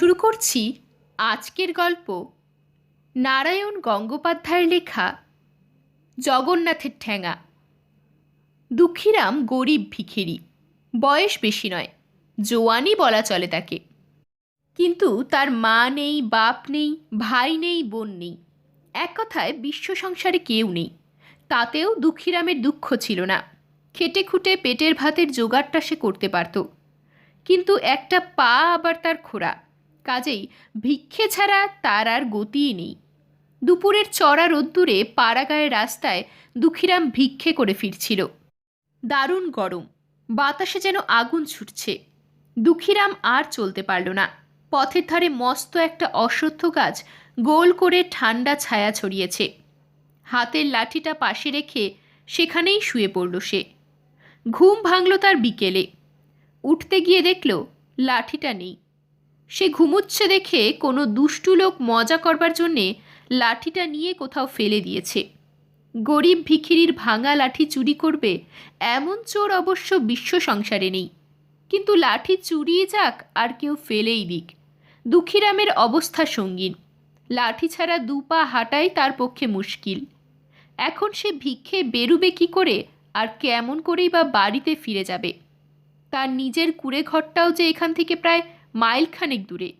শুরু করছি আজকের গল্প নারায়ণ গঙ্গোপাধ্যায়ের লেখা জগন্নাথের ঠ্যাঙা দুঃখীরাম গরিব ভিখিরি, বয়স বেশি নয়, জোয়ানই বলা চলে তাকে। কিন্তু তার মা নেই, বাপ নেই, ভাই নেই, বোন নেই। এক কথায় বিশ্ব সংসারে কেউ নেই। তাতেও দুঃখীরামের দুঃখ ছিল না। খেটে খুঁটে পেটের ভাতের জোগাড়টা সে করতে পারত। কিন্তু একটা পা আবার তার খোড়া। কাজেই ভিক্ষে ছাড়া তার আর গতিই নেই। দুপুরের চড়া রোদ্দুরে পাড়াগায়ের রাস্তায় দুঃখীরাম ভিক্ষে করে ফিরছিল। দারুণ গরম, বাতাসে যেন আগুন ছুটছে। দুঃখীরাম আর চলতে পারল না। পথের ধারে মস্ত একটা অশ্বত্থ গাছ গোল করে ঠান্ডা ছায়া ছড়িয়েছে। হাতের লাঠিটা পাশে রেখে সেখানেই শুয়ে পড়ল সে। ঘুম ভাঙল তার বিকেলে। উঠতে গিয়ে দেখল, লাঠিটা নেই। সে ঘুমুচ্ছে দেখে কোনো দুষ্টু লোক মজা করবার জন্যে লাঠিটা নিয়ে কোথাও ফেলে দিয়েছে। গরিব ভিখিরির ভাঙা লাঠি চুরি করবে এমন চোর অবশ্য বিশ্ব সংসারে নেই। কিন্তু লাঠি চুরিয়ে যাক আর কেউ ফেলেই দিক। দুঃখীরামের অবস্থা সঙ্গীন। লাঠি ছাড়া দু পা হাঁটাই তার পক্ষে মুশকিল। এখন সে ভিক্ষে বেরুবে কি করে আর কেমন করেই বা বাড়িতে ফিরে যাবে। তার নিজের কুড়ে ঘরটাও যে এখান থেকে প্রায় মাইলখানেক দূরে।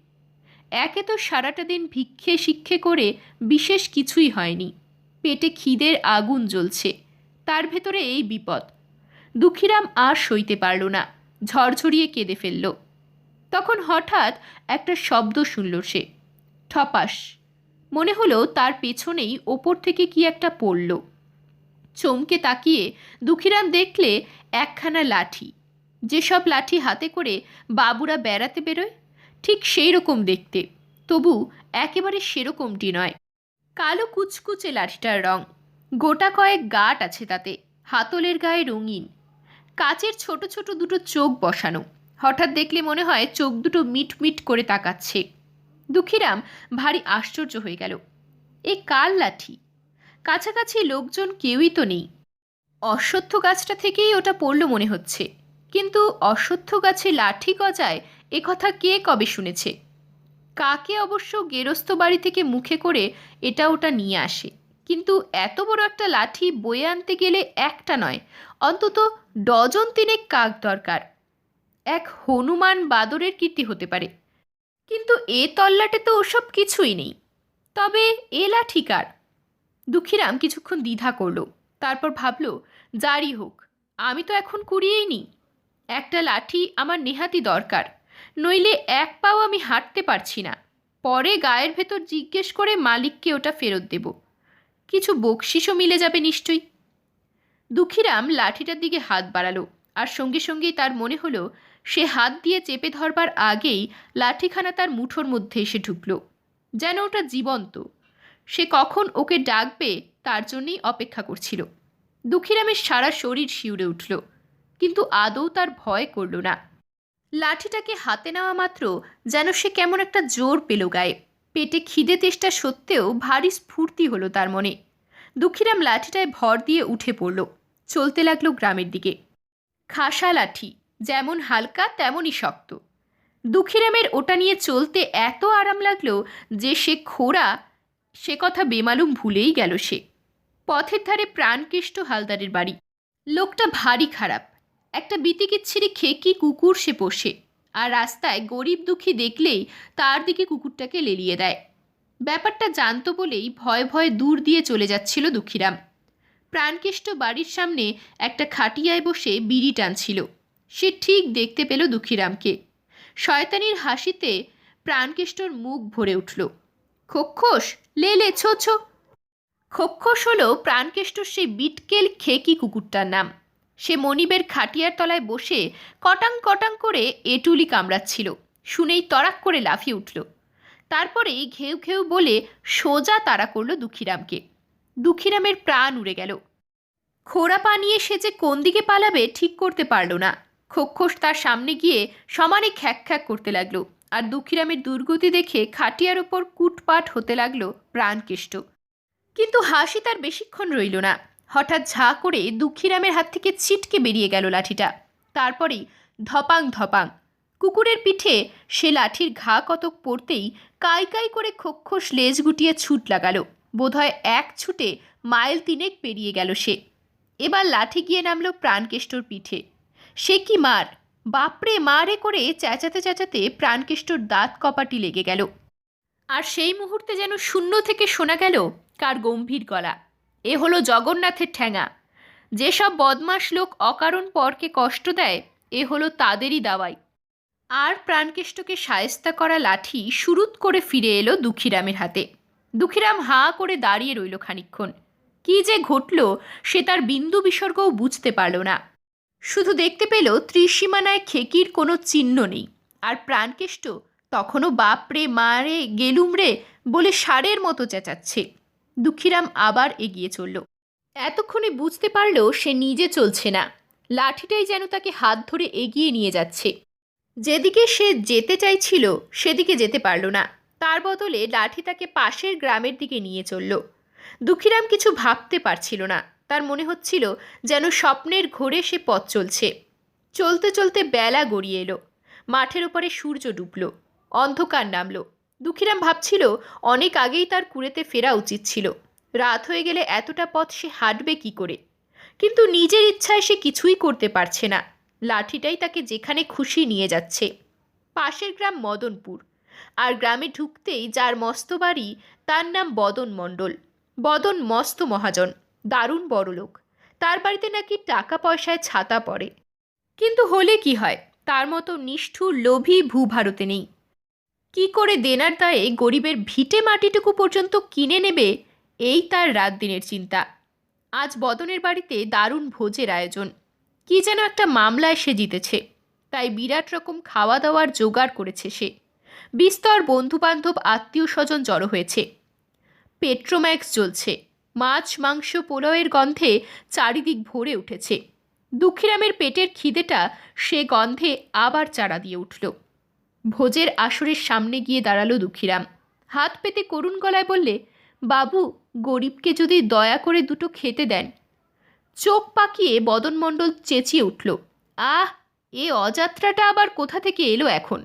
একে তো সারাটা দিন ভিক্ষে শিক্ষে করে বিশেষ কিছুই হয়নি। পেটে খিদের আগুন জ্বলছে। তার ভেতরে এই বিপদ। দুঃখীরাম আর সইতে পারল না। ঝরঝরিয়ে কেঁদে ফেলল। তখন হঠাৎ একটা শব্দ শুনল সে। ঠপাস। মনে হলো তার পেছনেই ওপর থেকে কি একটা পড়ল। চমকে তাকিয়ে দুঃখীরাম দেখলে একখানা লাঠি। যেসব লাঠি হাতে করে বাবুরা বেড়াতে বেরোয়, ঠিক সেই রকম দেখতে। তবু একেবারে সেরকমটি নয়। কালো কুচকুচে লাঠিটার রং। গোটা কয়েক গাট আছে তাতে, হাতলের গায়ে রঙিন। কাচের ছোট ছোট দুটো চোখ বসানো। হঠাৎ দেখলে মনে হয় চোখ দুটো মিট মিট করে তাকাচ্ছে। দুঃখীরাম ভারী আশ্চর্য হয়ে গেল। এ কাল লাঠি? কাছাকাছি লোকজন কেউই তো নেই। অশ্বত্থ গাছটা থেকেই ওটা পড়ল মনে হচ্ছে। কিন্তু অশ্বত্থ গাছে লাঠি গজায় এ কথা কে কবে শুনেছে? কাকে অবশ্য গেরস্ত বাড়ি থেকে মুখে করে এটা ওটা নিয়ে আসে? কিন্তু এত বড় একটা লাঠি বয়ে আনতে গেলে একটা নয়, অন্তত ডজন তিনেক কাক দরকার। এক হনুমান বাদরের কীর্তি হতে পারে। কিন্তু এ তল্লাটে তো ওসব কিছুই নেই। তবে এ লাঠি কার? দুঃখীরাম কিছুক্ষণ দ্বিধা করল, তারপর ভাবল, যারই হোক, আমি তো এখন কুড়িয়েই নি একটা লাঠি আমার নেহাতি দরকার। নইলে এক পাও আমি হাঁটতে পারছি না। পরে গায়ের ভেতর জিজ্ঞেস করে মালিককে ওটা ফেরত দেব। কিছু বকশিসও মিলে যাবে নিশ্চয়ই। দুঃখীরাম লাঠিটার দিকে হাত বাড়ালো আর সঙ্গে সঙ্গেই তার মনে হলো, সে হাত দিয়ে চেপে ধরবার আগেই লাঠিখানা তার মুঠোর মধ্যে এসে ঢুকলো। যেন ওটা জীবন্ত। সে কখন ওকে ডাকবে তার জন্যই অপেক্ষা করছিল। দুঃখীরামের সারা শরীর শিউরে উঠল। কিন্তু আদৌ তার ভয় করল না। লাঠিটাকে হাতে নেওয়া মাত্র যেন সে কেমন একটা জোর পেল গায়ে। পেটে খিদে তেষ্টা সত্ত্বেও ভারী স্ফূর্তি হলো তার মনে। দুঃখীরাম লাঠিটায় ভর দিয়ে উঠে পড়ল। চলতে লাগল গ্রামের দিকে। খাসা লাঠি, যেমন হালকা, তেমনই শক্ত। দুঃখীরামের ওটা নিয়ে চলতে এত আরাম লাগল যে সে খোড়া, সে কথা বেমালুম ভুলেই গেল সে। পথের ধারে প্রাণকেষ্ট হালদারের বাড়ি। লোকটা ভারী খারাপ একটা বিতিকিচ্ছিরি খেকি কুকুর সে পোষে, আর রাস্তায় গরিব দুঃখী দেখলেই তার দিকে কুকুরটাকে লেলিয়ে দেয়। ব্যাপারটা জানতো বলেই ভয় ভয়ে দূর দিয়ে চলে যাচ্ছিল দুঃখীরাম প্রাণকেষ্ট বাড়ির সামনে একটা খাটিয়ায় বসে বিড়ি টানছিল। সে ঠিক দেখতে পেল দুঃখীরামকে। শয়তানির হাসিতে প্রাণকেষ্টর মুখ ভরে উঠল। খোক্ষস লে লে, ছো ছো। খোক্ষস হলো প্রাণকেষ্টর সেই বিটকেল খেকি কুকুরটার নাম। সে মনিবের খাটিয়ার তলায় বসে কটাং কটাং করে এটুলি কামড়াচ্ছিল। শুনেই তরাক করে লাফিয়ে উঠল। তারপরেই ঘেউ ঘেউ বলে সোজা তাড়া করল দুঃখীরামকে। দুঃখীরামের প্রাণ উড়ে গেল। খোড়া পা নিয়ে সে যে কোন দিকে পালাবে ঠিক করতে পারল না। খোক্ষস তার সামনে গিয়ে সমানে খ্যাক খ্যাক করতে লাগল আর দুঃখীরামের দুর্গতি দেখে খাটিয়ার ওপর কুটপাট হতে লাগল প্রাণকেষ্ট। কিন্তু হাসি তার বেশিক্ষণ রইল না। হঠাৎ ঝা করে দুঃখীরামের হাত থেকে ছিটকে বেরিয়ে গেল লাঠিটা। তারপরেই ধপাং ধপাং। কুকুরের পিঠে সে লাঠির ঘা কতক পড়তেই কাই কাই করে খোক্ষস লেজ গুটিয়ে ছুট লাগালো। বোধহয় এক ছুটে মাইল তিনেক পেরিয়ে গেল সে। এবার লাঠি গিয়ে নামলো প্রাণকেষ্টর পিঠে। সে কি মার? বাপরে মারে করে চেঁচাতে চেঁচাতে প্রাণকেষ্টর দাঁত কপাটি লেগে গেল। আর সেই মুহূর্তে যেন শূন্য থেকে শোনা গেল কার গম্ভীর গলা। এ হলো জগন্নাথের ঠ্যাঙা যেসব বদমাস লোক অকারণ পরকে কষ্ট দেয়, এ হলো তাদেরই দাওয়াই। আর প্রাণকেষ্টকে সায়স্তা করা লাঠি সুরুত করে ফিরে এলো দুঃখীরামের হাতে। দুঃখীরাম হাঁ করে দাঁড়িয়ে রইল খানিক্ষণ কি যে ঘটল সে তার বিন্দু বিসর্গও বুঝতে পারল না। শুধু দেখতে পেল ত্রিসীমানায় খেকির কোনো চিহ্ন নেই। আর প্রাণকেষ্ট তখনও বাপরে, মারে গেলুম রে বলে সারের মতো চেঁচাচ্ছে। দুঃখীরাম আবার এগিয়ে চলল। এতক্ষণে বুঝতে পারলেও সে নিজে চলছে না। লাঠিটাই যেন তাকে হাত ধরে এগিয়ে নিয়ে যাচ্ছে। যেদিকে সে যেতে চাইছিল, সেদিকে যেতে পারল না। তার বদলে লাঠি তাকে পাশের গ্রামের দিকে নিয়ে চলল। দুঃখীরাম কিছু ভাবতে পারছিল না। তার মনে হচ্ছিল যেন স্বপ্নের ঘোরে সে পথ চলছে। চলতে চলতে বেলা গড়িয়ে এলো। মাঠের ওপরে সূর্য ডুবল। অন্ধকার নামলো। দুঃখীরাম ভাবছিল, অনেক আগেই তার কুড়েতে ফেরা উচিত ছিল। রাত হয়ে গেলে এতটা পথ সে হাঁটবে কি করে? কিন্তু নিজের ইচ্ছায় সে কিছুই করতে পারছে না। লাঠিটাই তাকে যেখানে খুশি নিয়ে যাচ্ছে। পাশের গ্রাম মদনপুর। আর গ্রামে ঢুকতেই যার মস্ত বাড়ি, তার নাম বদন মণ্ডল। বদন মস্ত মহাজন, দারুণ বড়লোক তার বাড়িতে নাকি টাকা পয়সায় ছাতা পড়ে। কিন্তু হলে কি হয়? তার মতো নিষ্ঠুর, লোভী ভূভারতে নেই। কি করে দেনার দায়ে গরিবের ভিটে মাটিটুকু পর্যন্ত কিনে নেবে, এই তার রাত দিনের চিন্তা। আজ বদনের বাড়িতে দারুণ ভোজের আয়োজন। কি যেন একটা মামলায় সে জিতেছে। তাই বিরাট রকম খাওয়া দাওয়ার জোগাড় করেছে সে। বিস্তর বন্ধুবান্ধব আত্মীয় স্বজন জড়ো হয়েছে। পেট্রোম্যাক্স চলছে মাছ, মাংস, পোলাওয়ের গন্ধে চারিদিক ভরে উঠেছে। দুঃখীরামের পেটের খিদেটা সে গন্ধে আবার চারা দিয়ে উঠল। ভোজের আসরের সামনে গিয়ে দাঁড়াল দুঃখীরাম হাত পেতে করুণ গলায় বললে, বাবু, গরিবকে যদি দয়া করে দুটো খেতে দেন। চোখ পাকিয়ে বদনমণ্ডল চেঁচিয়ে উঠল, আহ, এ অযাত্রাটা আবার কোথা থেকে এলো এখন?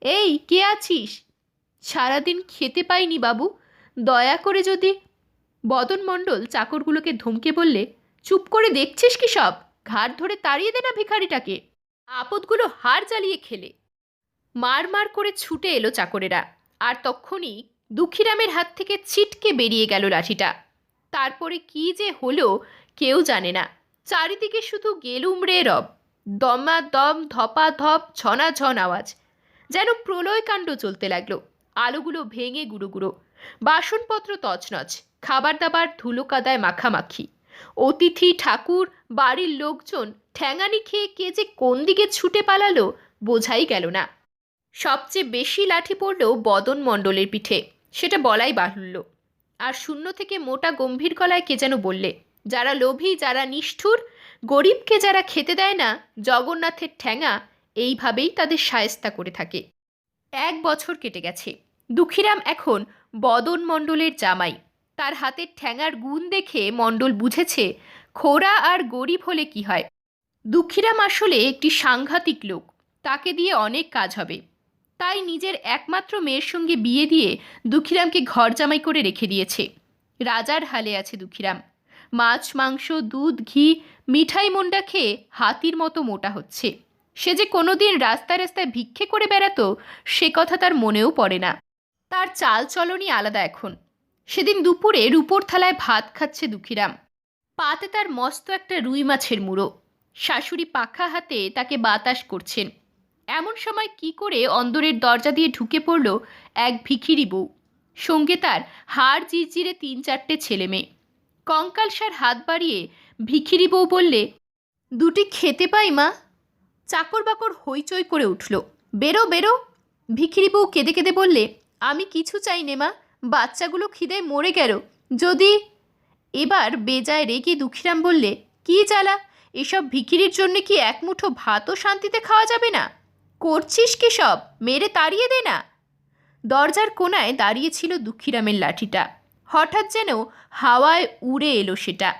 এই, কে আছিস? সারাদিন খেতে পাইনি বাবু। দয়া করে যদি বদন মণ্ডল চাকরগুলোকে ধমকে বললে, চুপ করে দেখছিস কি সব? ঘাট ধরে তাড়িয়ে দে না ভিখারিটাকে। আপদগুলো হার জ্বালিয়ে খেলে। মার মার করে ছুটে এলো চাকরেরা। আর তক্ষুনি দুঃখীরামের হাত থেকে ছিটকে বেরিয়ে গেল লাঠিটা। তারপরে কি যে হলো কেউ জানে না। চারিদিকে শুধু গেলুম রে রব দমা দম ধপা ধপ ছনা ঝন আওয়াজ। যেন প্রলয়কাণ্ড চলতে লাগল। আলোগুলো ভেঙে গুঁড়ো গুঁড়ো। বাসনপত্র তছনছ খাবার দাবার ধুলো কাদায় মাখামাখি। অতিথি, ঠাকুর, বাড়ির লোকজন ঠ্যাঙানি খেয়ে কে যে কোন দিকে ছুটে পালালো বোঝাই গেল না। সবচেয়ে বেশি লাঠি পড়ল বদন মণ্ডলের পিঠে। সেটা বলাই বাহুল্য। আর শূন্য থেকে মোটা গম্ভীর গলায় কে যেন বললে, যারা লোভী, যারা নিষ্ঠুর, গরিবকে যারা খেতে দেয় না, জগন্নাথের ঠ্যাঙা, এইভাবেই তাদের সায়স্তা করে থাকে। এক বছর কেটে গেছে। দুঃখীরাম এখন বদন মণ্ডলের জামাই। তার হাতের ঠ্যাঙার গুণ দেখে মণ্ডল বুঝেছে খোরা আর গরিব হলে কি হয়? দুঃখীরাম আসলে একটি সাংঘাতিক লোক। তাকে দিয়ে অনেক কাজ হবে। তাই নিজের একমাত্র মেয়ের সঙ্গে বিয়ে দিয়ে দুঃখীরামকে ঘর জামাই করে রেখে দিয়েছে। রাজার হালে আছে দুঃখীরাম। মাছ, মাংস, দুধ, ঘি, মিঠাই মন্ডা খেয়ে হাতির মতো মোটা হচ্ছে। সে যে কোনোদিন রাস্তায় রাস্তায় ভিক্ষে করে বেড়াতো, সে কথা তার মনেও পড়ে না। তার চাল চলনই আলাদা এখন। সেদিন দুপুরে রূপোর থালায় ভাত খাচ্ছে দুঃখীরাম। পাতে তার মস্ত একটা রুই মাছের মুড়ো। শাশুড়ি পাখা হাতে তাকে বাতাস করছেন। এমন সময় কি করে অন্দরের দরজা দিয়ে ঢুকে পড়ল এক ভিখিরি বউ। সঙ্গে তার হাড় জিরজিরে তিন চারটে ছেলে মেয়ে। কঙ্কালসার হাত বাড়িয়ে ভিখিরি বউ বললে, দুটি খেতে পাই মা। চাকর বাকর হইচই করে উঠল। বেরো বেরো। ভিখিরি বউ কেঁদে কেঁদে বললে, আমি কিছু চাই নে মা, বাচ্চাগুলো খিদে মরে গেল। যদি এবার বেজায় রেগে দুঃখীরাম বললে, কি জ্বালা, এসব ভিখিরির জন্য কি এক মুঠো ভাতও শান্তিতে খাওয়া যাবে না? করছিস কি সব? মেরে তাড়িয়ে দে না। দরজার কোনায় দাঁড়িয়েছিল দুঃখীরামের লাঠিটা। হঠাৎ যেন হাওয়ায় উড়ে এলো সেটা।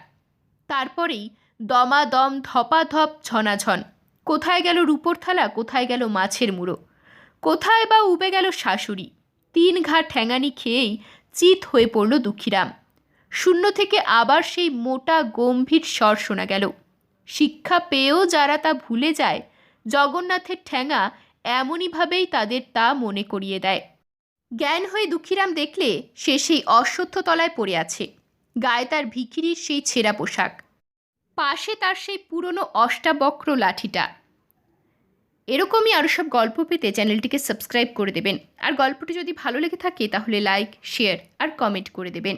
তারপরেই দমাদম, ধপাধপ, ঝনাঝন। কোথায় গেল রূপোর থালা, কোথায় গেল মাছের মুড়ো? কোথায় বা উবে গেল শাশুড়ি? তিন ঘাট ঠ্যাঙানি খেয়েই চিত হয়ে পড়ল দুঃখীরাম। শূন্য থেকে আবার সেই মোটা, গম্ভীর স্বর শোনা গেল। শিক্ষা পেয়েও যারা তা ভুলে যায় জগন্নাথের ঠ্যাঙা এমনইভাবেই তাদের তা মনে করিয়ে দেয়। জ্ঞান হয়ে দুঃখীরাম দেখলে সে সেই অশ্বত্থ তলায় পড়ে আছে। গায়ে তার ভিখিরির সেই ছেঁড়া পোশাক। পাশে তার সেই পুরনো অষ্টাবক্র লাঠিটা। এরকমই আরও সব গল্প পেতে চ্যানেলটিকে সাবস্ক্রাইব করে দেবেন। আর গল্পটি যদি ভালো লেগে থাকে তাহলে লাইক, শেয়ার আর কমেন্ট করে দেবেন।